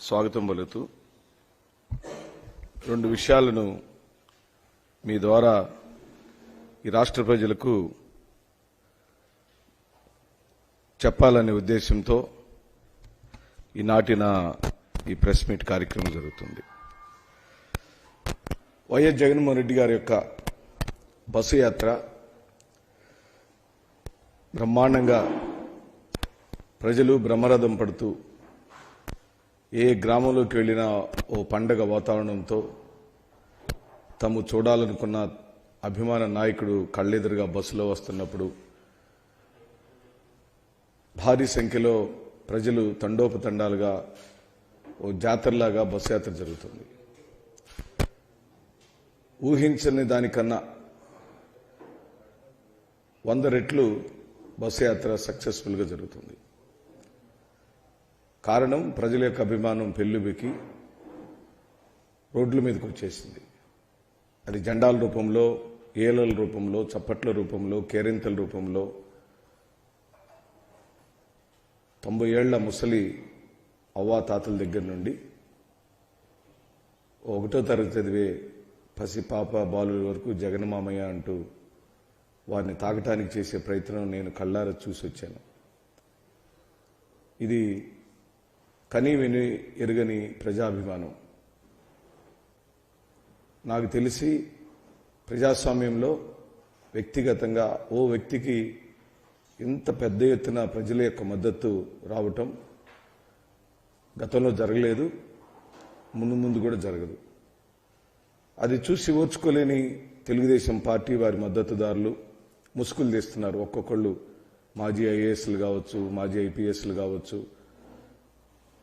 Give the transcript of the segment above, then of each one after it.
స్వాగతం పలుకుతూ రెండు విషయాలను మీ ద్వారా ఈ రాష్ట్ర ప్రజలకు చెప్పాలనే ఉద్దేశంతో ఈనాటిన ఈ ప్రెస్ మీట్ కార్యక్రమం జరుగుతుంది. వైఎస్ జగన్మోహన్ రెడ్డి గారి యొక్క బస్సు యాత్ర బ్రహ్మాండంగా ప్రజలు బ్రహ్మరథం పడుతూ ఏ గ్రామంలోకి వెళ్ళినా ఓ పండగ వాతావరణంతో తాము చూడాలనుకున్న అభిమాన నాయకుడు కళ్ళెదురుగా బస్సులో వస్తున్నప్పుడు భారీ సంఖ్యలో ప్రజలు తండోపతండాలుగా ఓ జాతరలాగా బస్సు యాత్ర జరుగుతుంది. ఊహించని దానికన్నా వంద రెట్లు బస్సు యాత్ర సక్సెస్ఫుల్గా జరుగుతుంది. కారణం ప్రజల యొక్క అభిమానం పెళ్ళుబికి రోడ్ల మీదకి వచ్చేసింది. అది జెండాల రూపంలో ఏలల రూపంలో చప్పట్ల రూపంలో కేరింతల రూపంలో. తొంభై ఏళ్ళ ముసలి అవ్వాతాతల దగ్గర నుండి ఒకటో తరగతి చదివే పసి పాప బాలుల వరకు జగన్మామయ్య అంటూ వారిని తాగటానికి చేసే ప్రయత్నం నేను కళ్ళారా చూసి వచ్చాను ఇది కని విని ఎరుగని ప్రజాభిమానం. నాకు తెలిసి ప్రజాస్వామ్యంలో వ్యక్తిగతంగా ఓ వ్యక్తికి ఇంత పెద్ద ఎత్తున ప్రజల యొక్క మద్దతు రావటం గతంలో జరగలేదు ముందు ముందు కూడా జరగదు. అది చూసి ఓర్చుకోలేని తెలుగుదేశం పార్టీ వారి మద్దతుదారులు ముసుగులు తీస్తున్నారు. ఒక్కొక్కళ్ళు మాజీ ఐఏఎస్లు కావచ్చు మాజీ ఐపీఎస్లు కావచ్చు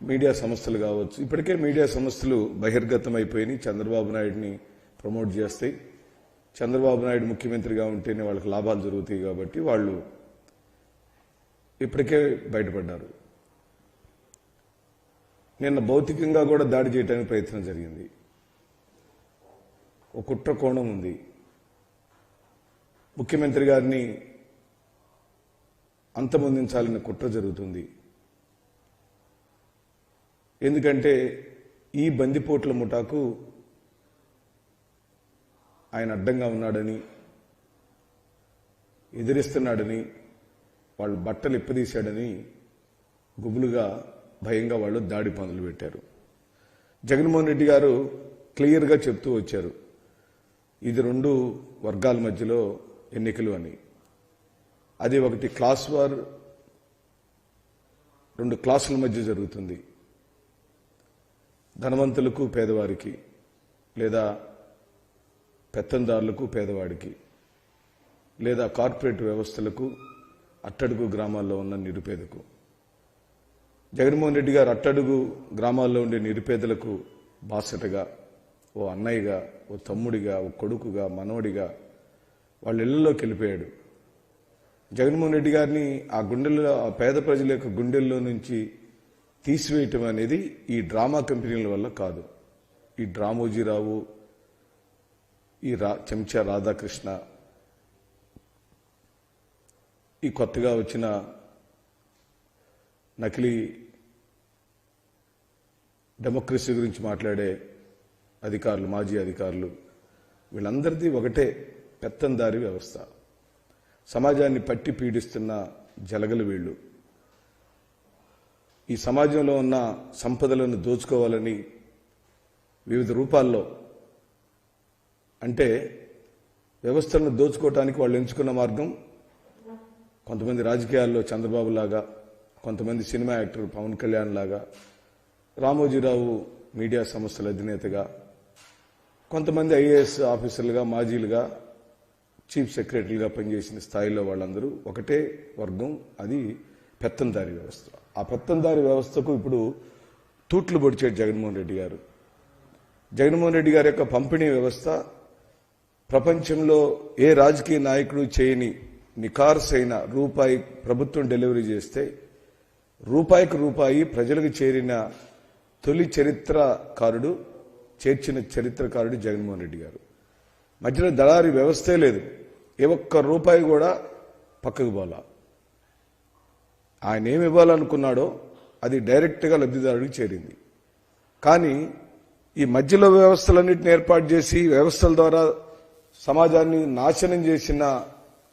మీడియా సంస్థలు కావచ్చు. ఇప్పటికే మీడియా సంస్థలు బహిర్గతం అయిపోయినాయి చంద్రబాబు నాయుడిని ప్రమోట్ చేస్తాయి చంద్రబాబు నాయుడు ముఖ్యమంత్రిగా ఉంటేనే వాళ్ళకి లాభాలు జరుగుతాయి కాబట్టి వాళ్ళు ఇప్పటికే బయటపడ్డారు. నిన్న భౌతికంగా కూడా దాడి చేయడానికి ప్రయత్నం జరిగింది. ఒక కుట్ర కోణం ఉంది. ముఖ్యమంత్రి గారిని అంతమొందించాలన్న కుట్ర జరుగుతుంది. ఎందుకంటే ఈ బందిపోట్ల ముఠాకు ఆయన అడ్డంగా ఉన్నాడని ఎదిరిస్తున్నాడని వాళ్ళు బట్టలు ఇప్పదీశాడని గుబులుగా భయంగా వాళ్ళు దాడి పనులు పెట్టారు. జగన్మోహన్ రెడ్డి గారు క్లియర్గా చెప్తూ వచ్చారు ఇది రెండు వర్గాల మధ్యలో ఎన్నికలు అని. అది ఒకటి క్లాస్ వార్ రెండు క్లాసుల మధ్య జరుగుతుంది. ధనవంతులకు పేదవారికి లేదా పెత్తందారులకు పేదవాడికి లేదా కార్పొరేట్ వ్యవస్థలకు అట్టడుగు గ్రామాల్లో ఉన్న నిరుపేదకు. జగన్మోహన్ రెడ్డి గారు అట్టడుగు గ్రామాల్లో ఉండే నిరుపేదలకు బాసటగా ఓ అన్నయ్యగా ఓ తమ్ముడిగా ఓ కొడుకుగా మనవడిగా వాళ్ళ ఇళ్ళలోకి వెళ్ళిపోయాడు. జగన్మోహన్ రెడ్డి గారిని ఆ గుండెల్లో ఆ పేద ప్రజల యొక్క గుండెల్లో నుంచి తీసివేయటం అనేది ఈ డ్రామా కంపెనీల వల్ల కాదు. ఈ డ్రామోజీరావు ఈ రా చెంచా రాధాకృష్ణ ఈ కొత్తగా వచ్చిన నకిలీ డెమోక్రసీ గురించి మాట్లాడే అధికారులు మాజీ అధికారులు వీళ్ళందరిది ఒకటే పెత్తందారి వ్యవస్థ. సమాజాన్ని పట్టి పీడిస్తున్న జలగలు వీళ్ళు. ఈ సమాజంలో ఉన్న సంపదలను దోచుకోవాలని వివిధ రూపాల్లో అంటే వ్యవస్థలను దోచుకోవటానికి వాళ్ళు ఎంచుకున్న మార్గం కొంతమంది రాజకీయాల్లో చంద్రబాబు లాగా కొంతమంది సినిమా యాక్టర్ పవన్ కళ్యాణ్ లాగా రామోజీరావు మీడియా సంస్థల అధినేతగా కొంతమంది ఐఏఎస్ ఆఫీసర్లుగా మాజీలుగా చీఫ్ సెక్రటరీగా పనిచేసిన స్థాయిలో వాళ్ళందరూ ఒకటే వర్గం అది పెత్తందారి వ్యవస్థ. ఆ పెత్తందారి వ్యవస్థకు ఇప్పుడు తూట్లు పొడిచాడు జగన్మోహన్ రెడ్డి గారు. జగన్మోహన్ రెడ్డి గారి యొక్క పంపిణీ వ్యవస్థ ప్రపంచంలో ఏ రాజకీయ నాయకుడు చేయని నికార్సైన రూపాయి ప్రభుత్వం డెలివరీ చేస్తే రూపాయికి రూపాయి ప్రజలకు చేరిన తొలి చరిత్రకారుడు చేర్చిన చరిత్రకారుడు జగన్మోహన్ రెడ్డి గారు. మధ్యలో దళారి వ్యవస్థే లేదు. ఏ ఒక్క రూపాయి కూడా పక్కకు పోలా. ఆయన ఏమి ఇవ్వాలనుకున్నాడో అది డైరెక్ట్గా లబ్ధిదారుడికి చేరింది. కానీ ఈ మధ్యలో వ్యవస్థలన్నింటిని ఏర్పాటు చేసి వ్యవస్థల ద్వారా సమాజాన్ని నాశనం చేసిన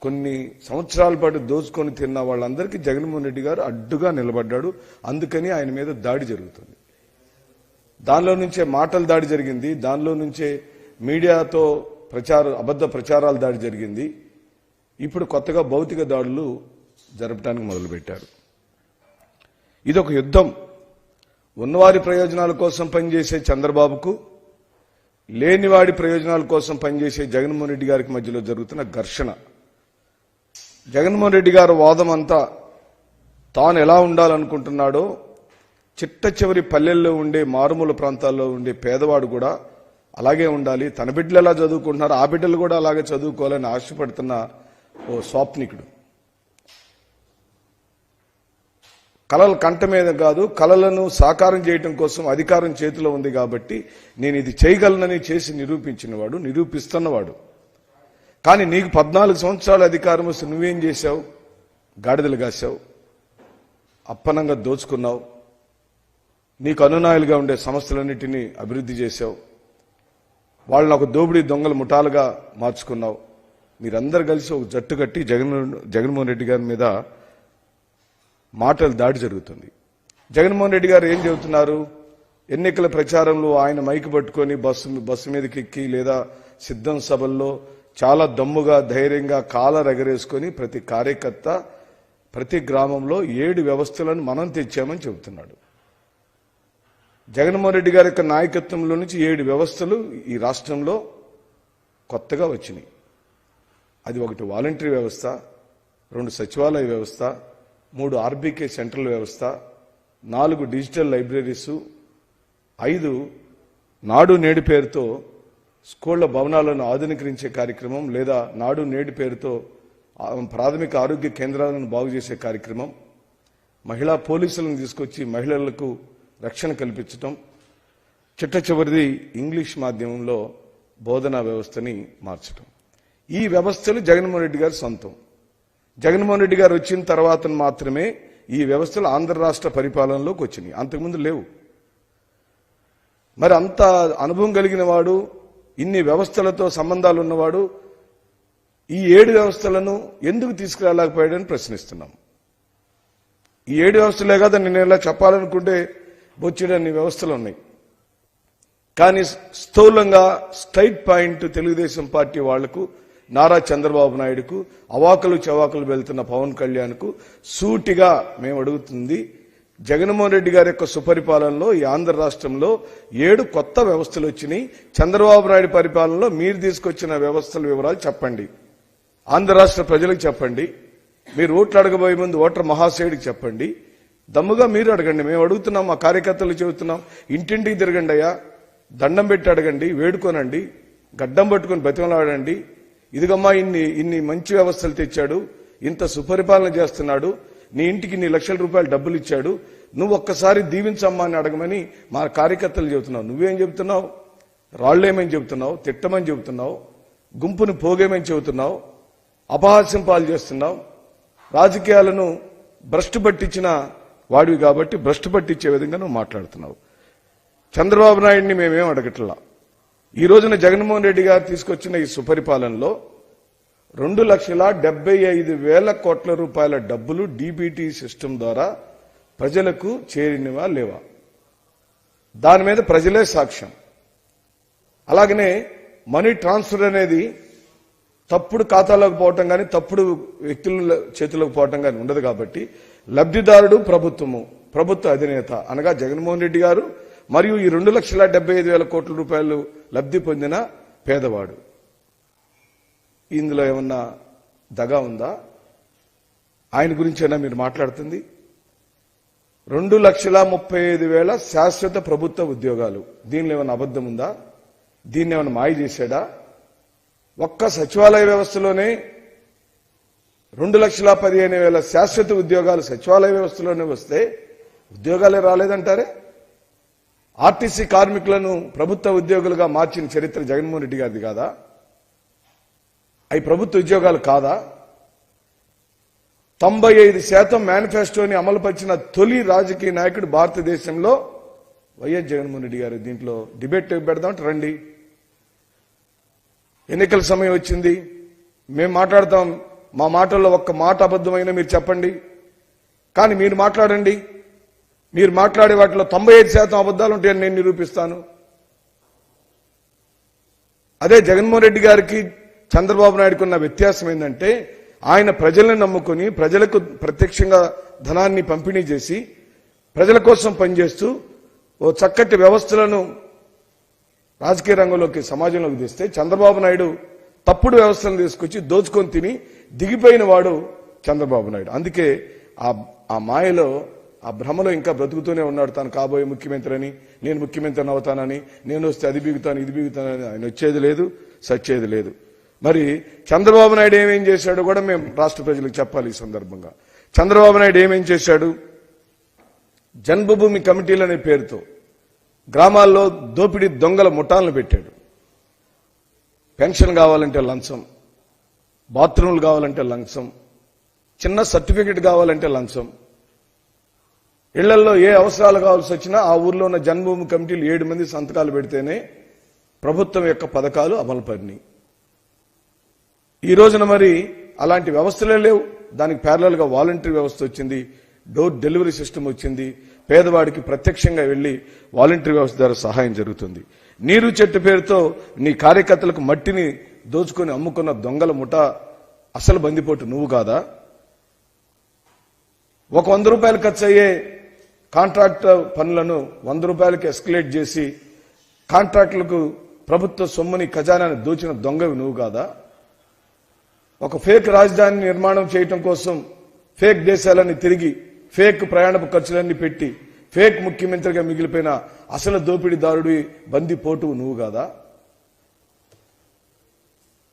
కొన్ని సంవత్సరాల పాటు దోచుకొని తిన్న వాళ్ళందరికీ జగన్మోహన్ రెడ్డి గారు అడ్డుగా నిలబడ్డాడు. అందుకని ఆయన మీద దాడి జరుగుతుంది. దానిలో నుంచే మాటల దాడి జరిగింది. దానిలో నుంచే మీడియాతో ప్రచార అబద్ధ ప్రచారాల దాడి జరిగింది. ఇప్పుడు కొత్తగా భౌతిక దాడులు జరపడానికి మొదలుపెట్టారు. ఇదొక యుద్ధం. ఉన్నవారి ప్రయోజనాల కోసం పనిచేసే చంద్రబాబుకు లేనివాడి ప్రయోజనాల కోసం పనిచేసే జగన్మోహన్ రెడ్డి గారికి మధ్యలో జరుగుతున్న ఘర్షణ. జగన్మోహన్ రెడ్డి గారు వాదం అంతా తాను ఎలా ఉండాలనుకుంటున్నాడో చిట్ట చివరి పల్లెల్లో ఉండే మారుమూల ప్రాంతాల్లో ఉండే పేదవాడు కూడా అలాగే ఉండాలి. తన బిడ్డలు ఎలా చదువుకుంటున్నారు ఆ బిడ్డలు కూడా అలాగే చదువుకోవాలని ఆశపడుతున్న ఓ స్వాప్నికుడు. కళలు కంట మీద కాదు కళలను సాకారం చేయటం కోసం అధికారం చేతిలో ఉంది కాబట్టి నేను ఇది చేయగలనని చేసి నిరూపించినవాడు నిరూపిస్తున్నవాడు. కానీ నీకు పద్నాలుగు సంవత్సరాల అధికారం వస్తే నువ్వేం చేశావు? గాడిదలు కాసావు అప్పనంగా దోచుకున్నావు. నీకు అనునాయులుగా ఉండే సంస్థలన్నిటినీ అభివృద్ధి చేశావు. వాళ్ళని ఒక దోపిడీ దొంగల ముఠాలుగా మార్చుకున్నావు. మీరందరూ కలిసి ఒక జట్టు కట్టి జగన్ జగన్మోహన్ రెడ్డి గారి మీద మాటలు దాడి జరుగుతుంది. జగన్మోహన్ రెడ్డి గారు ఏం చెబుతున్నారు? ఎన్నికల ప్రచారంలో ఆయన మైకు పట్టుకొని బస్సు బస్సు మీదకి ఎక్కి లేదా సిద్ధం సభల్లో చాలా దమ్ముగా ధైర్యంగా కాలర్ ఎగరేసుకొని ప్రతి కార్యకర్త ప్రతి గ్రామంలో ఏడు వ్యవస్థలను మనం తెచ్చామని చెబుతున్నాడు. జగన్మోహన్ రెడ్డి గారి యొక్క నాయకత్వంలో నుంచి ఏడు వ్యవస్థలు ఈ రాష్ట్రంలో కొత్తగా వచ్చినాయి. అది ఒకటి వాలంటరీ వ్యవస్థ రెండు సచివాలయ వ్యవస్థ మూడు ఆర్బీకే సెంట్రల్ వ్యవస్థ నాలుగు డిజిటల్ లైబ్రరీసు ఐదు నాడు నేడు పేరుతో స్కూళ్ళ భవనాలను ఆధునీకరించే కార్యక్రమం లేదా నాడు నేడు పేరుతో ప్రాథమిక ఆరోగ్య కేంద్రాలను బాగు చేసే కార్యక్రమం మహిళా పోలీసులను తీసుకొచ్చి మహిళలకు రక్షణ కల్పించటం చిట్ట చివరిది ఇంగ్లీష్ మాధ్యమంలో బోధనా వ్యవస్థని మార్చడం ఈ వ్యవస్థలు జగన్మోహన్ రెడ్డి గారి సొంతం. జగన్మోహన్ రెడ్డి గారు వచ్చిన తర్వాత మాత్రమే ఈ వ్యవస్థలు ఆంధ్ర రాష్ట్ర పరిపాలనలోకి వచ్చినాయి. అంతకుముందు లేవు. మరి అంత అనుభవం కలిగిన వాడు ఇన్ని వ్యవస్థలతో సంబంధాలు ఉన్నవాడు ఈ ఏడు వ్యవస్థలను ఎందుకు తీసుకురాలేకపోయాడని ప్రశ్నిస్తున్నాం. ఈ ఏడు వ్యవస్థలే కదా నేను ఇలా చెప్పాలనుకుంటే బొచ్చిడన్ని వ్యవస్థలు ఉన్నాయి. కానీ స్థూలంగా స్ట్రైట్ పాయింట్ తెలుగుదేశం పార్టీ వాళ్ళకు నారా చంద్రబాబు నాయుడుకు అవాకులు చవాకులు వెళ్తున్న పవన్ కళ్యాణ్కు సూటిగా మేము అడుగుతుంది జగన్మోహన్ రెడ్డి గారి యొక్క సుపరిపాలనలో ఈ ఆంధ్ర రాష్ట్రంలో ఏడు కొత్త వ్యవస్థలు వచ్చినాయి. చంద్రబాబు నాయుడు పరిపాలనలో మీరు తీసుకొచ్చిన వ్యవస్థల వివరాలు చెప్పండి. ఆంధ్ర రాష్ట్ర ప్రజలకు చెప్పండి. మీరు ఓట్లు అడగబోయే ముందు ఓటర్ మహాశయుడికి చెప్పండి. దమ్ముగా మీరు అడగండి. మేము అడుగుతున్నాం మా కార్యకర్తలు చెబుతున్నాం ఇంటింటికి తిరగండి అయ్యా. దండం పెట్టి అడగండి వేడుకోనండి గడ్డం పట్టుకొని బతిమలాడండి. ఇదిగమ్మా ఇన్ని ఇన్ని మంచి వ్యవస్థలు తెచ్చాడు ఇంత సుపరిపాలన చేస్తున్నాడు నీ ఇంటికి ఇన్ని లక్షల రూపాయలు డబ్బులు ఇచ్చాడు నువ్వు ఒక్కసారి దీవించమ్మా అని అడగమని మా కార్యకర్తలు చెబుతున్నావు. నువ్వేం చెబుతున్నావు? రాళ్ళేమని చెబుతున్నావు? తిట్టమని చెబుతున్నావు? గుంపును పోగేమని చెబుతున్నావు? అపహాస్యం పాలు చేస్తున్నావు? రాజకీయాలను భ్రష్టు పట్టించిన వాడివి కాబట్టి భ్రష్టు పట్టించే విధంగా నువ్వు మాట్లాడుతున్నావు. చంద్రబాబు నాయుడిని మేమేం అడగట్లా? ఈ రోజున జగన్మోహన్ రెడ్డి గారు తీసుకొచ్చిన ఈ సుపరిపాలనలో రెండు లక్షల డెబ్బై ఐదు వేల కోట్ల రూపాయల డబ్బులు డీబీటీ సిస్టమ్ ద్వారా ప్రజలకు చేరినవా లేవా? దాని మీద ప్రజలే సాక్ష్యం. అలాగనే మనీ ట్రాన్స్ఫర్ అనేది తప్పుడు ఖాతాలోకి పోవటం కానీ తప్పుడు వ్యక్తుల చేతిలోకి పోవటం కానీ ఉండదు కాబట్టి లబ్ధిదారుడు ప్రభుత్వము ప్రభుత్వ అధినేత అనగా జగన్మోహన్ రెడ్డి గారు మరియు ఈ రెండు లక్షల డెబ్బై ఐదు వేల కోట్ల రూపాయలు లబ్ధి పొందిన పేదవాడు. ఇందులో ఏమన్నా దగా ఉందా? ఆయన గురించైనా మీరు మాట్లాడుతుంది? రెండు లక్షల ముప్పై ఐదు వేల శాశ్వత ప్రభుత్వ ఉద్యోగాలు. దీనిలో ఏమైనా అబద్ధం ఉందా? దీన్ని ఏమైనా మాయ చేశాడా? ఒక్క సచివాలయ వ్యవస్థలోనే రెండు లక్షల పదిహేను వేల శాశ్వత ఉద్యోగాలు సచివాలయ వ్యవస్థలోనే వస్తే ఉద్యోగాలే రాలేదంటారే? ఆర్టీసీ కార్మికులను ప్రభుత్వ ఉద్యోగులుగా మార్చిన చరిత్ర జగన్మోహన్ రెడ్డి గారిది కాదా? అవి ప్రభుత్వ ఉద్యోగాలు కాదా? తొంభై ఐదు శాతం మేనిఫెస్టోని అమలుపరిచిన తొలి రాజకీయ నాయకుడు భారతదేశంలో వైఎస్ జగన్మోహన్ రెడ్డి గారు. దీంట్లో డిబేట్ పెడదామంటే రండి. ఎన్నికల సమయం వచ్చింది. మేము మాట్లాడతాం. మా మాటల్లో ఒక్క మాట అబద్ధమైనా మీరు చెప్పండి. కానీ మీరు మాట్లాడండి. మీరు మాట్లాడే వాటిలో తొంభై ఐదు శాతం అబద్ధాలు ఉంటాయని నేను నిరూపిస్తాను. అదే జగన్మోహన్ రెడ్డి గారికి చంద్రబాబు నాయుడుకు ఉన్న వ్యత్యాసం ఏంటంటే ఆయన ప్రజలను నమ్ముకొని ప్రజలకు ప్రత్యక్షంగా ధనాన్ని పంపిణీ చేసి ప్రజల కోసం పనిచేస్తూ ఓ చక్కటి వ్యవస్థలను రాజకీయ రంగంలోకి సమాజంలోకి తీస్తే చంద్రబాబు నాయుడు తప్పుడు వ్యవస్థను తీసుకొచ్చి దోచుకొని తిని దిగిపోయిన వాడు చంద్రబాబు నాయుడు. అందుకే ఆ ఆ మాయలో ఆ భ్రమలో ఇంకా బ్రతుకుతూనే ఉన్నాడు తాను కాబోయే ముఖ్యమంత్రి అని నేను ముఖ్యమంత్రిని అవుతానని నేను వస్తే అది బిగుతాను ఇది బిగుతానని ఆయన వచ్చేది లేదు సచ్చేది లేదు. మరి చంద్రబాబు నాయుడు ఏమేం చేశాడో కూడా మేము రాష్ట్ర ప్రజలకు చెప్పాలి ఈ సందర్భంగా. చంద్రబాబు నాయుడు ఏమేం చేశాడు? జన్మభూమి కమిటీలు అనే పేరుతో గ్రామాల్లో దోపిడీ దొంగల ముఠాలను పెట్టాడు. పెన్షన్ కావాలంటే లంచం బాత్రూమ్లు కావాలంటే లంచం చిన్న సర్టిఫికెట్ కావాలంటే లంచం ఇళ్ళలో ఏ అవసరాలు కావాల్సి వచ్చినా ఆ ఊర్లో ఉన్న జన్మభూమి కమిటీలు ఏడు మంది సంతకాలు పెడితేనే ప్రభుత్వం యొక్క పథకాలు అమలు పడినాయి ఈ రోజున మరి అలాంటి వ్యవస్థలే లేవు. దానికి ప్యారలల్గా వాలంటరీ వ్యవస్థ వచ్చింది డోర్ డెలివరీ సిస్టమ్ వచ్చింది పేదవాడికి ప్రత్యక్షంగా వెళ్ళి వాలంటరీ వ్యవస్థ ద్వారా సహాయం జరుగుతుంది. నీరు చెట్టు పేరుతో నీ కార్యకర్తలకు మట్టిని దోచుకొని అమ్ముకున్న దొంగల ముఠ అసలు బందిపోటు నువ్వు కాదా? ఒక వంద రూపాయలు ఖర్చు అయ్యే కాంట్రాక్ట్ పనులను వంద రూపాయలకు ఎస్కలేట్ చేసి కాంట్రాక్టులకు ప్రభుత్వ సొమ్ముని ఖజానాన్ని దోచిన దొంగవి నువ్వు కాదా? ఒక ఫేక్ రాజధాని నిర్మాణం చేయటం కోసం ఫేక్ దేశాలన్నీ తిరిగి ఫేక్ ప్రయాణపు ఖర్చులన్నీ పెట్టి ఫేక్ ముఖ్యమంత్రిగా మిగిలిపోయిన అసలు దోపిడీదారుడి బంది పోటు నువ్వు కాదా?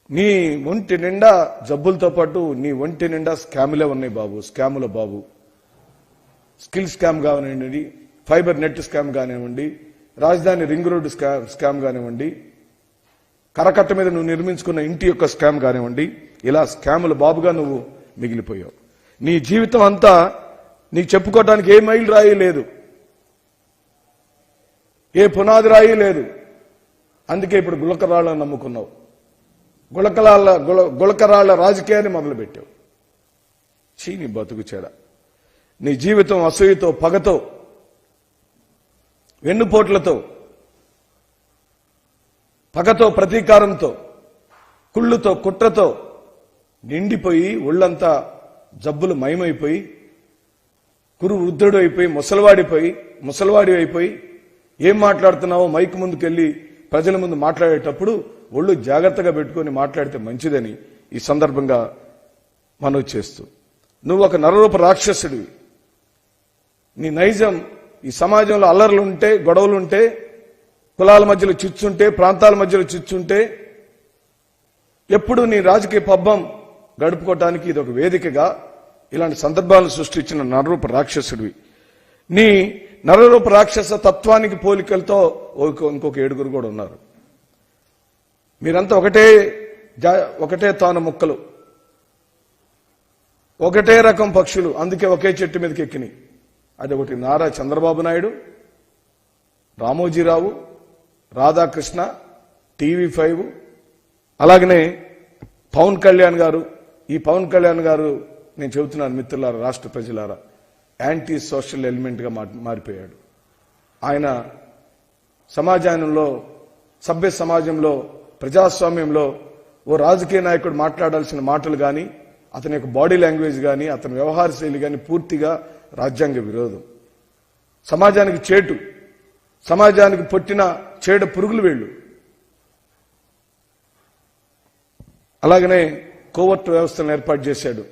నీ ఒంటి నిండా జబ్బులతో పాటు నీ ఒంటి నిండా స్కాములే ఉన్నాయి బాబు స్కాముల బాబు. స్కిల్ స్కామ్ కానివ్వండి ఫైబర్ నెట్ స్కామ్ కానివ్వండి రాజధాని రింగ్ రోడ్డు స్కా- స్కామ్ కానివ్వండి కరకట్ట మీద నువ్వు నిర్మించుకున్న ఇంటి యొక్క స్కామ్ కానివ్వండి ఇలా స్కాముల బాబుగా నువ్వు మిగిలిపోయావు. నీ జీవితం అంతా నీకు చెప్పుకోవటానికి ఏ మైలు రాయి లేదు. ఏ పునాది రాయి లేదు. అందుకే ఇప్పుడు గుళకరాళ్ళని నమ్ముకున్నావు. గుళకరాళ్ళ గుళ గుళకరాళ్ళ రాజకీయాన్ని మొదలుపెట్టావు. చీని బతుకు చెడా. నీ జీవితం అసూయతో పగతో వెన్నుపోట్లతో పగతో ప్రతీకారంతో కుళ్ళుతో కుట్రతో నిండిపోయి ఒళ్ళంతా జబ్బులు మయమైపోయి కురు వృద్ధుడు అయిపోయి ముసలివాడిపోయి ముసలివాడి అయిపోయి ఏం మాట్లాడుతున్నావో మైక్ ముందుకెళ్ళి ప్రజల ముందు మాట్లాడేటప్పుడు ఒళ్ళు జాగ్రత్తగా పెట్టుకొని మాట్లాడితే మంచిదని ఈ సందర్భంగా మనవి చేస్తూ. నువ్వు ఒక నరరూప రాక్షసుడివి. నీ నైజం ఈ సమాజంలో అల్లర్లు ఉంటే గొడవలు ఉంటే కులాల మధ్యలో చిచ్చుంటే ప్రాంతాల మధ్యలో చిచ్చుంటే ఎప్పుడు నీ రాజకీయ పబ్బం గడుపుకోవటానికి ఇది ఒక వేదికగా ఇలాంటి సందర్భాలను సృష్టించిన నరరూప రాక్షసుడివి. నీ నరరూప రాక్షస తత్వానికి పోలికలతో ఇంకొక ఏడుగురు కూడా ఉన్నారు. మీరంతా ఒకటే జా- ఒకటే తాను ముక్కలు. ఒకటే రకం పక్షులు అందుకే ఒకే చెట్టు మీదకి ఎక్కినాయి అది ఒకటి నారా చంద్రబాబు నాయుడు రామోజీరావు రాధాకృష్ణ టీవీ ఫైవ్ అలాగనే పవన్ కళ్యాణ్ గారు ఈ పవన్ కళ్యాణ్ గారు నేను చెబుతున్నాను మిత్రులారా రాష్ట్ర ప్రజలారా యాంటీ సోషల్ ఎలిమెంట్గా మారిపోయాడు. ఆయన సమాజంలో సభ్య సమాజంలో ప్రజాస్వామ్యంలో ఓ రాజకీయ నాయకుడు మాట్లాడాల్సిన మాటలు కానీ అతని యొక్క బాడీ లాంగ్వేజ్ కానీ అతని వ్యవహార శైలి కానీ పూర్తిగా రాజ్యాంగ విరోధం. సమాజానికి చేటు. సమాజానికి పుట్టిన చేడ పురుగులు వీళ్ళు. అలాగనే కోవర్టు వ్యవస్థను ఏర్పాటు చేశాడు.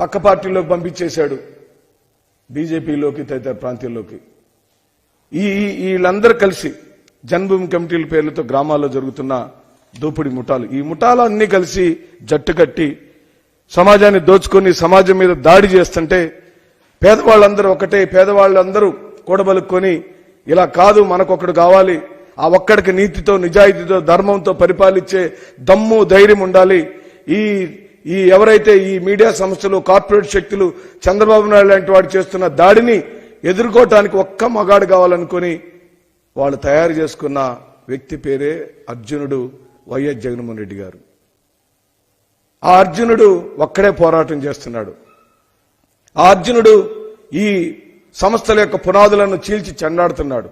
పక్క పార్టీలోకి పంపించేశాడు. బీజేపీలోకి తదితర ప్రాంతాల్లోకి. ఈ వీళ్ళందరూ కలిసి జన్మభూమి కమిటీల పేర్లతో గ్రామాల్లో జరుగుతున్న దోపిడీ ముఠాలు. ఈ ముఠాలు అన్ని కలిసి జట్టు కట్టి సమాజాన్ని దోచుకొని సమాజం మీద దాడి చేస్తుంటే పేదవాళ్ళందరూ ఒకటే పేదవాళ్ళందరూ కూడబలుక్కొని ఇలా కాదు మనకొకడు కావాలి. ఆ ఒక్కడికి నీతితో నిజాయితీతో ధర్మంతో పరిపాలించే దమ్ము ధైర్యం ఉండాలి. ఈ ఈ ఎవరైతే ఈ మీడియా సంస్థలు కార్పొరేట్ శక్తులు చంద్రబాబు నాయుడు లాంటి వాడు చేస్తున్న దాడిని ఎదుర్కోవటానికి ఒక్క మగాడు కావాలనుకొని వాళ్ళు తయారు చేసుకున్న వ్యక్తి పేరే అర్జునుడు వైఎస్ జగన్మోహన్ రెడ్డి గారు. ఆ అర్జునుడు ఒక్కడే పోరాటం చేస్తున్నాడు. ఆ అర్జునుడు ఈ సంస్థల యొక్క పునాదులను చీల్చి చెండాడుతున్నాడు.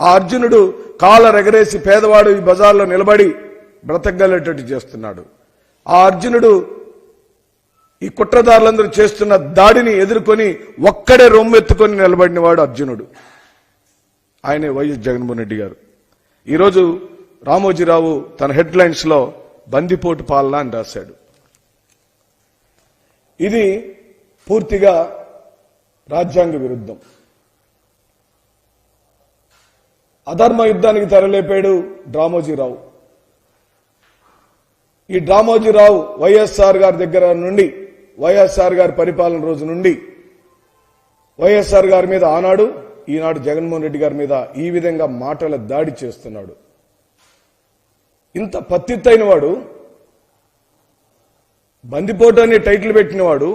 ఆ అర్జునుడు కాల రెగరేసి పేదవాడు ఈ బజార్లో నిలబడి బ్రతకగలేటట్టు చేస్తున్నాడు. ఆ అర్జునుడు ఈ కుట్రదారులందరూ చేస్తున్న దాడిని ఎదుర్కొని ఒక్కడే రొమ్మెత్తుకొని నిలబడినవాడు అర్జునుడు. ఆయనే వైఎస్ జగన్మోహన్ రెడ్డి గారు. ఈరోజు రామోజీరావు తన హెడ్లైన్స్లో బందిపోటు పాలన అని రాశాడు. ఇది పూర్తిగా రాజ్యాంగ విరుద్ధం. అధర్మ యుద్ధానికి తెరలేపాడు డ్రామోజీరావు. ఈ డ్రామోజీరావు వైఎస్ఆర్ గారి దగ్గర నుండి వైఎస్ఆర్ గారి పరిపాలన రోజు నుండి వైఎస్ఆర్ గారి మీద ఆనాడు ఈనాడు జగన్మోహన్ రెడ్డి గారి మీద ఈ విధంగా మాటల దాడి చేస్తున్నాడు. ఇంత పత్తిత్తైన వాడు బందిపోటు అనే టైటిల్ పెట్టినవాడు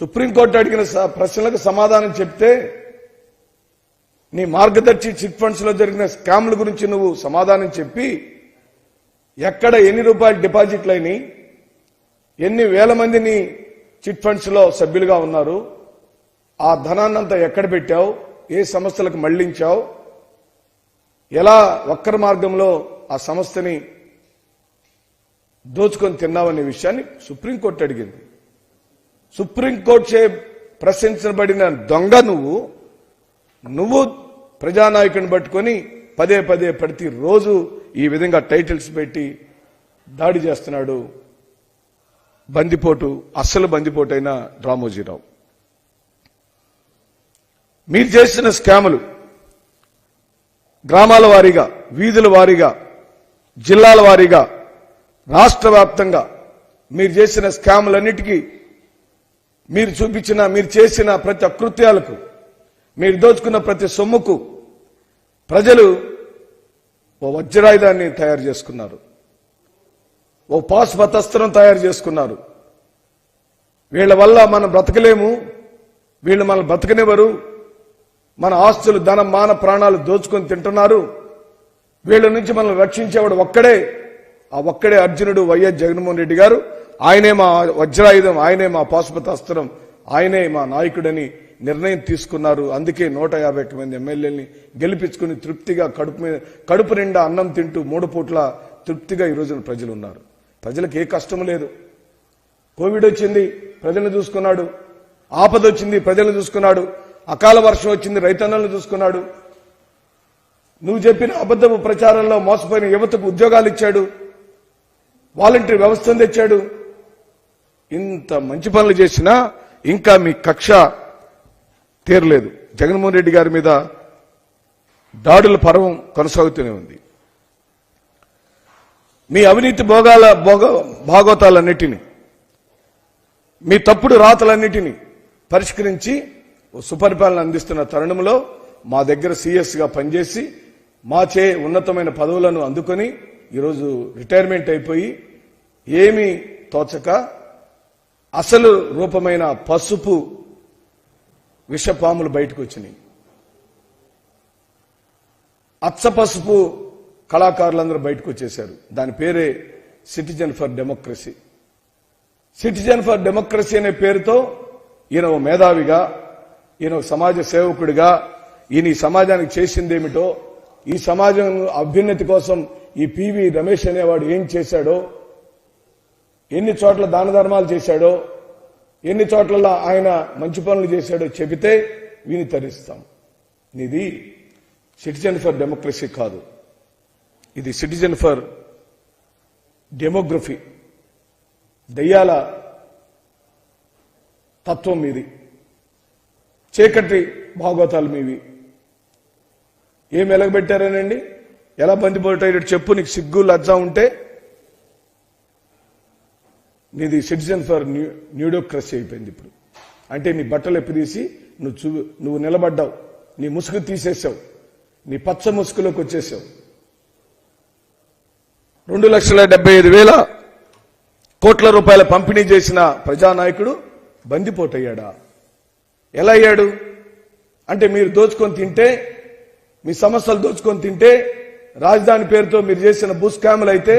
సుప్రీంకోర్టు అడిగిన స- ప్రశ్నలకు సమాధానం చెప్తే నీ మార్గదర్శి చిట్ ఫండ్స్లో జరిగిన స్కామ్ల గురించి నువ్వు సమాధానం చెప్పి ఎక్కడ ఎన్ని రూపాయలు డిపాజిట్లు అయినాయి ఎన్ని వేల మందిని చిట్ ఫండ్స్లో సభ్యులుగా ఉన్నారు ఆ ధనాన్నంతా ఎక్కడ పెట్టావు ఏ సంస్థలకు మళ్ళించావు ఎలా వక్ర మార్గంలో ఆ సంస్థని దోచుకొని తిన్నావనే విషయాన్ని సుప్రీంకోర్టు అడిగింది. సుప్రీంకోర్టు చే ప్రశ్నించబడిన దొంగ నువ్వు నువ్వు ప్రజానాయకుని పట్టుకొని పదే పదే ప్రతి రోజు ఈ విధంగా టైటిల్స్ పెట్టి దాడి చేస్తున్నాడు బందిపోటు అస్సలు బందిపోటు అయిన రామోజీరావు. మీరు చేసిన స్కాములు గ్రామాల వారీగా వీధుల వారీగా జిల్లాల వారీగా రాష్ట్ర వ్యాప్తంగా మీరు చేసిన స్కాములన్నిటికీ మీరు చూపించిన మీరు చేసిన ప్రతి అకృత్యాలకు మీరు దోచుకున్న ప్రతి సొమ్ముకు ప్రజలు ఓ వజ్రాయుధాన్ని తయారు చేసుకున్నారు. ఓ పాశుపతస్త్రం తయారు చేసుకున్నారు. వీళ్ళ వల్ల మనం బ్రతకలేము. వీళ్ళు మనం బ్రతకనివ్వరు. మన ఆస్తులు ధనం మాన ప్రాణాలు దోచుకొని తింటున్నారు. వీళ్ళ నుంచి మనల్ని రక్షించేవాడు ఒక్కడే. ఆ ఒక్కడే అర్జునుడు వైఎస్ జగన్మోహన్ రెడ్డి గారు. ఆయనే మా వజ్రాయుధం ఆయనే మా పాశుపతాస్త్రం ఆయనే మా నాయకుడని నిర్ణయం తీసుకున్నారు. అందుకే నూట యాభై ఒక్క మంది ఎమ్మెల్యేని గెలిపించుకుని తృప్తిగా కడుపు మీద కడుపు నిండా అన్నం తింటూ మూడు పూట్ల తృప్తిగా ఈ రోజున ప్రజలు ఉన్నారు ప్రజలకు ఏ కష్టం లేదు. కోవిడ్ వచ్చింది ప్రజలను చూసుకున్నాడు. ఆపద వచ్చింది ప్రజలను చూసుకున్నాడు. అకాల వర్షం వచ్చింది రైతన్నలను చూసుకున్నాడు. నువ్వు చెప్పిన అబద్ధపు ప్రచారంలో మోసపోయిన యువతకు ఉద్యోగాలు ఇచ్చాడు. వాలంటీర్ వ్యవస్థను తెచ్చాడు. ఇంత మంచి పనులు చేసినా ఇంకా మీ కక్ష తీరలేదు. జగన్మోహన్ రెడ్డి గారి మీద దాడుల పర్వం కొనసాగుతూనే ఉంది. మీ అవినీతి భోగాల భోగ భాగవతాలన్నిటినీ మీ తప్పుడు రాతలన్నిటినీ పరిష్కరించి సుపరిపాలన అందిస్తున్న తరుణంలో మా దగ్గర సీఎస్గా గా పనిచేసి మా చే ఉన్నతమైన పదవులను అందుకొని ఈరోజు రిటైర్మెంట్ అయిపోయి ఏమీ తోచక అసలు రూపమైన పసుపు విషపాములు బయటకు వచ్చినాయి అచ్చ పసుపు కళాకారులందరూ బయటకు వచ్చేశారు దాని పేరే citizen for democracy. Citizen for democracy అనే పేరుతో ఈయన ఓ మేధావిగా ఈయన ఓ సమాజ సేవకుడిగా ఈయన ఈ సమాజానికి చేసిందేమిటో ఈ సమాజం అభ్యున్నతి కోసం ఈ పివి రమేష్ అనేవాడు ఏం చేశాడో ఎన్ని చోట్ల దాన ధర్మాలు చేశాడో ఎన్ని చోట్ల ఆయన మంచి పనులు చేశాడో చెబితే విని తరిస్తాం. ఇది సిటిజన్ ఫర్ డెమోక్రసీ కాదు. ఇది సిటిజన్ ఫర్ డెమోగ్రఫీ. దయ్యాల తత్వం మీది. చీకటి భాగవతాలు మీవి. ఏం ఎలగబెట్టారనండి? ఎలా బందిపోటాడు చెప్పు నీకు సిగ్గు లజ్జా ఉంటే నీది సిటిజన్ ఫర్ న్యూడోక్రసీ అయిపోయింది ఇప్పుడు. అంటే నీ బట్టలు ఎప్పుదీసి నువ్వు చూ నువ్వు నిలబడ్డావు. నీ ముసుగు తీసేసావు. నీ పచ్చ ముసుగులోకి వచ్చేసావు. రెండు లక్షల డెబ్బై ఐదు వేల కోట్ల రూపాయల పంపిణీ చేసిన ప్రజానాయకుడు బందిపోటయ్యాడా? ఎలా అయ్యాడు? అంటే మీరు దోచుకొని తింటే మీ సమస్యలు దోచుకొని తింటే రాజధాని పేరుతో మీరు చేసిన భూ స్కాములు అయితే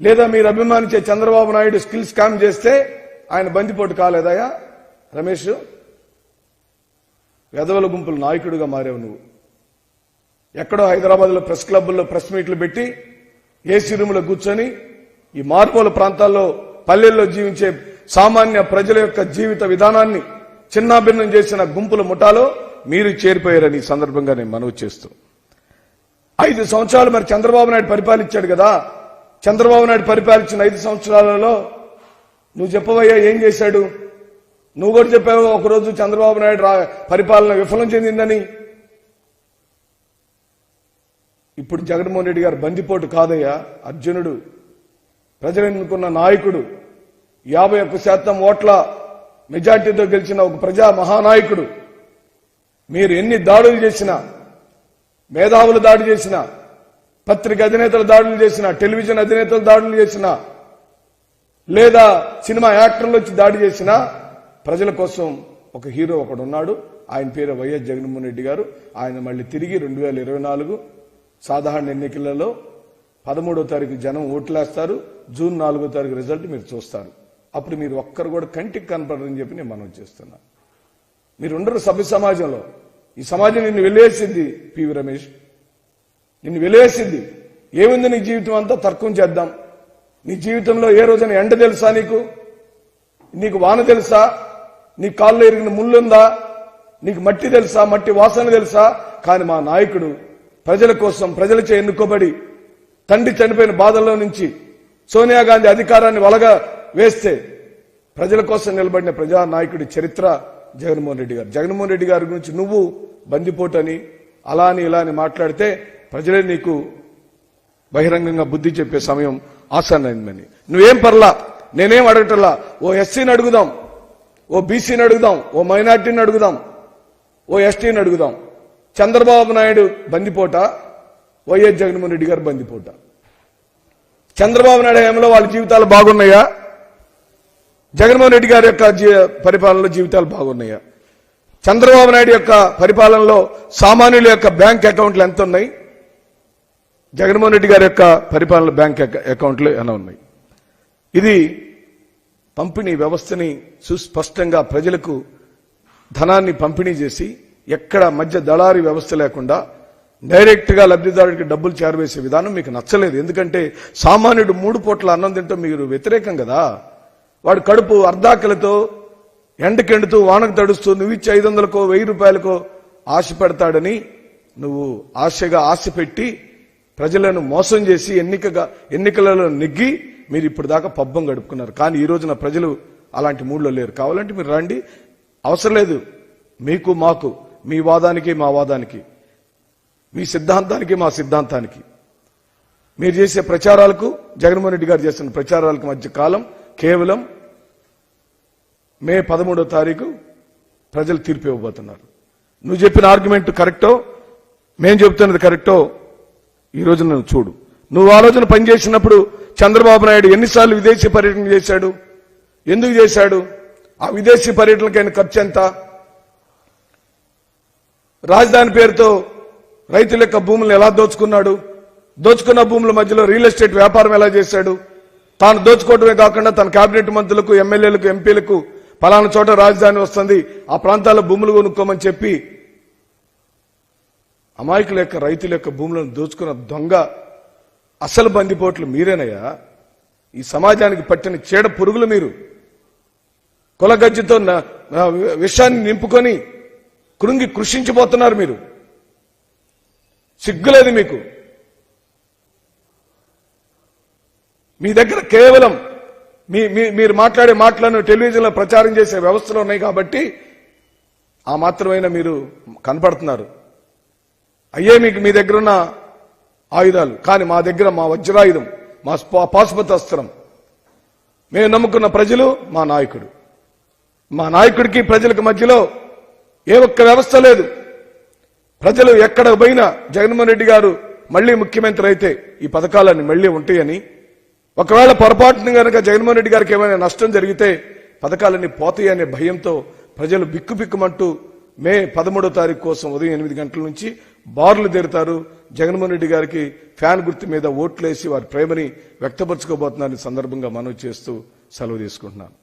లేదా మీరు అభిమానించే చంద్రబాబు నాయుడు స్కిల్ స్కామ్ చేస్తే ఆయన బందిపోటు కాలేదయా రమేష్ వెధవల గుంపుల నాయకుడిగా మారావు నువ్వు. ఎక్కడో హైదరాబాద్లో ప్రెస్ క్లబ్ల్లో ప్రెస్ మీట్లు పెట్టి ఏసీ రూములో కూర్చొని ఈ మారుమూల ప్రాంతాల్లో పల్లెల్లో జీవించే సామాన్య ప్రజల యొక్క జీవిత విధానాన్ని చిన్నాభిన్నం చేసిన గుంపుల ముఠాలో మీరు చేరిపోయారని ఈ సందర్భంగా నేను మనవి చేస్తూ. ఐదు సంవత్సరాలు మరి చంద్రబాబు నాయుడు పరిపాలించాడు కదా? చంద్రబాబు నాయుడు పరిపాలించిన ఐదు సంవత్సరాలలో నువ్వు చెప్పవయ్యా ఏం చేశాడు? నువ్వు కూడా చెప్పావు ఒకరోజు చంద్రబాబు నాయుడు పరిపాలన విఫలం చెందిందని. ఇప్పుడు జగన్మోహన్ రెడ్డి గారు బందిపోటు కాదయ్యా అర్జునుడు ప్రజలు నాయకుడు యాభై ఒక్క శాతం ఓట్ల మెజార్టీతో గెలిచిన ఒక ప్రజా మహానాయకుడు. మీరు ఎన్ని దాడులు చేసినా మేధావులు దాడి చేసినా పత్రిక అధినేతలు దాడులు చేసిన టెలివిజన్ అధినేతలు దాడులు చేసినా లేదా సినిమా యాక్టర్లు వచ్చి దాడి చేసినా ప్రజల కోసం ఒక హీరో ఒకడు ఉన్నాడు. ఆయన పేరు వైఎస్ జగన్మోహన్ రెడ్డి గారు. ఆయన మళ్ళీ తిరిగి రెండు వేల ఇరవై నాలుగు సాధారణ ఎన్నికలలో పదమూడో తారీఖు జనం ఓట్లేస్తారు. జూన్ నాలుగో తారీఖు రిజల్ట్ మీరు చూస్తారు. అప్పుడు మీరు ఒక్కరు కూడా కంటికి కనపడరని చెప్పి నేను మనం చేస్తున్నా. మీరు ఉండరు సభ్య సమాజంలో. ఈ సమాజం నిన్ను వెళ్ళేసింది పివి రమేష్. నిన్ను వెలేసింది ఏముంది నీ జీవితం అంతా? తర్కం చేద్దాం. నీ జీవితంలో ఏ రోజున ఎండ తెలుసా నీకు? నీకు వాన తెలుసా? నీ కాళ్ళు ఎరిగిన ముళ్ళుందా? నీకు మట్టి తెలుసా? మట్టి వాసన తెలుసా? కానీ మా నాయకుడు ప్రజల కోసం ప్రజలచే ఎన్నుకోబడి తండ్రి చనిపోయిన బాధల్లో నుంచి సోనియా గాంధీ అధికారాన్ని వలగా వేస్తే ప్రజల కోసం నిలబడిన ప్రజా నాయకుడి చరిత్ర జగన్మోహన్ రెడ్డి గారు. జగన్మోహన్ రెడ్డి గారి గురించి నువ్వు బందిపోటని అలా అని ఇలా అని మాట్లాడితే ప్రజలే నీకు బహిరంగంగా బుద్ధి చెప్పే సమయం ఆసన్నమైందని. నువ్వేం పర్లా? నేనేం అడగటల్లా ఓ ఎస్సీని అడుగుదాం. ఓ బీసీని అడుగుదాం. ఓ మైనార్టీని అడుగుదాం. ఓ ఎస్టీని అడుగుదాం. చంద్రబాబు నాయుడు బందిపోట వైఎస్ జగన్మోహన్ రెడ్డి గారు బందిపోట. చంద్రబాబు నాయుడు హయాంలో వాళ్ళ జీవితాలు బాగున్నాయా? జగన్మోహన్ రెడ్డి గారి యొక్క పరిపాలనలో జీవితాలు బాగున్నాయా? చంద్రబాబు నాయుడు యొక్క పరిపాలనలో సామాన్యుల యొక్క బ్యాంక్ అకౌంట్లు ఎంత ఉన్నాయి జగన్మోహన్ రెడ్డి గారి యొక్క పరిపాలన బ్యాంక్ అకౌంట్లు ఎలా ఉన్నాయి? ఇది పంపిణీ వ్యవస్థని సుస్పష్టంగా ప్రజలకు ధనాన్ని పంపిణీ చేసి ఎక్కడ మధ్య దళారీ వ్యవస్థ లేకుండా డైరెక్ట్గా లబ్ధిదారుడికి డబ్బులు చేరవేసే విధానం మీకు నచ్చలేదు. ఎందుకంటే సామాన్యుడు మూడు పూట్ల అన్నం తింటే మీరు వ్యతిరేకం కదా. వాడు కడుపు అర్ధాకలతో ఎండకెండుతూ వానకు తడుస్తూ నువ్వు ఇచ్చి ఐదు వందలకో వెయ్యి రూపాయలకో ఆశ పెడతాడని నువ్వు ఆశగా ఆశ పెట్టి ప్రజలను మోసం చేసి ఎన్నికగా ఎన్నికలలో నెగ్గి మీరు ఇప్పుడు దాకా పబ్బం గడుపుకున్నారు. కానీ ఈ రోజున ప్రజలు అలాంటి మూడ్లో లేరు. కావాలంటే మీరు రండి. అవసరం లేదు. మీకు మాకు మీ వాదానికి మా వాదానికి. మీ సిద్ధాంతానికి మా సిద్ధాంతానికి. మీరు చేసే ప్రచారాలకు జగన్మోహన్ రెడ్డి గారు చేస్తున్న ప్రచారాలకు మధ్య కాలం కేవలం మే పదమూడో తారీఖు ప్రజలు తీర్పు ఇవ్వబోతున్నారు. నువ్వు చెప్పిన ఆర్గ్యుమెంట్ కరెక్టో మేం చెబుతున్నది కరెక్టో ఈ రోజు నువ్వు చూడు. నువ్వు ఆలోచన పనిచేసినప్పుడు చంద్రబాబు నాయుడు ఎన్నిసార్లు విదేశీ పర్యటన చేశాడు? ఎందుకు చేశాడు? ఆ విదేశీ పర్యటనకైన ఖర్చు ఎంత? రాజధాని పేరుతో రైతుల యొక్క భూములను ఎలా దోచుకున్నాడు? దోచుకున్న భూముల మధ్యలో రియల్ ఎస్టేట్ వ్యాపారం ఎలా చేశాడు? తాను దోచుకోవడమే కాకుండా తన కేబినెట్ మంత్రులకు ఎమ్మెల్యేలకు ఎంపీలకు పలానా చోట రాజధాని వస్తుంది. ఆ ప్రాంతాల్లో భూములు కొనుక్కోమని చెప్పి అమాయకుల యొక్క రైతుల యొక్క భూములను దోచుకున్న దొంగ అసలు బందిపోట్లు మీరేనయ్యా? ఈ సమాజానికి పట్టిన చీడ పురుగులు మీరు. కులగజ్జితో విషాన్ని నింపుకొని కృంగి కృషించిపోతున్నారు మీరు. సిగ్గులేదు మీకు. మీ దగ్గర కేవలం మీ మీ- మీరు మాట్లాడే మాటలను టెలివిజన్లో ప్రచారం చేసే వ్యవస్థలు ఉన్నాయి కాబట్టి ఆ మాత్రమైనా మీరు కనపడుతున్నారు. అయ్యే మీకు మీ దగ్గర ఉన్న ఆయుధాలు. కానీ మా దగ్గర మా వజ్రాయుధం మా స్పా- పాశుపత అస్త్రం మేము నమ్ముకున్న ప్రజలు మా నాయకుడు. మా నాయకుడికి ప్రజలకు మధ్యలో ఏ ఒక్క వ్యవస్థ లేదు. ప్రజలు ఎక్కడ పోయినా జగన్మోహన్ రెడ్డి గారు మళ్ళీ ముఖ్యమంత్రి అయితే ఈ పథకాలన్నీ మళ్ళీ ఉంటాయని. ఒకవేళ పొరపాటున కనుక జగన్మోహన్ రెడ్డి గారికి ఏమైనా నష్టం జరిగితే పథకాలన్నీ పోతాయి అనే భయంతో ప్రజలు బిక్కుబిక్కుమంటూ మే పదమూడో తారీఖు కోసం ఉదయం ఎనిమిది గంటల నుంచి బార్లు తెరుతారు. జగన్మోహన్ రెడ్డి గారికి ఫ్యాన్ గుర్తు మీద ఓట్లేసి వారి ప్రేమని వ్యక్తపరచుకోబోతున్నారని సందర్భంగా మనవి చేస్తూ సెలవు తీసుకుంటున్నాను.